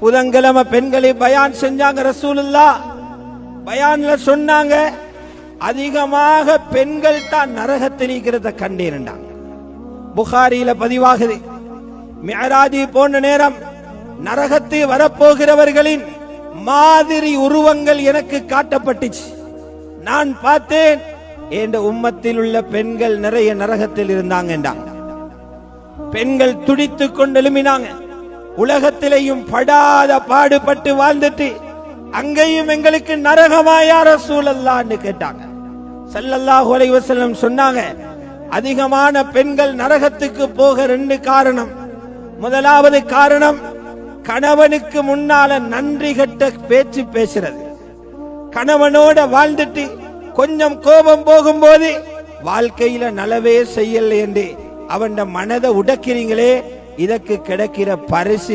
புதன்கிழமை பெண்களை பயான் செஞ்சாங்க ரசூலுல்லா. பயான்ல சொன்னாங்க அதிகமாக பெண்கள் தான் நரகத்தில் இருக்கிறத கண்டிருந்தாங்க புகாரியில பதிவாகுது. மேராஜி போன நேரம் நரகத்தை வரப்போகிறவர்களின் மாதிரி உருவங்கள் எனக்கு காட்டப்பட்டுச்சு. நான் பார்த்தேன். என்ற உம்மத்தில் உள்ள பெண்கள் நிறைய நரகத்தில் இருந்தாங்க பெண்கள் துடித்துக் கொண்டு எழுமினாங்க உலகத்திலேயும் படாத பாடுபட்டு வாழ்ந்துட்டு அங்கேயும் எங்களுக்கு நரகமாயார சூழல்லான்னு கேட்டாங்க. செல்லல்லா அலைஹி சொன்னாங்க அதிகமான பெண்கள் நரகத்துக்கு போக ரெண்டு காரணம். முதலாவது காரணம் கணவனுக்கு முன்னால நன்றி கட்ட பேச்சு பேசுறது. கணவனோட வாழ்ந்துட்டு கொஞ்சம் கோபம் போகும்போது வாழ்க்கையில நலவே செய்யலை என்று அவன் மனதை உடக்கிறீங்களே இதற்கு கிடைக்கிற பரிசு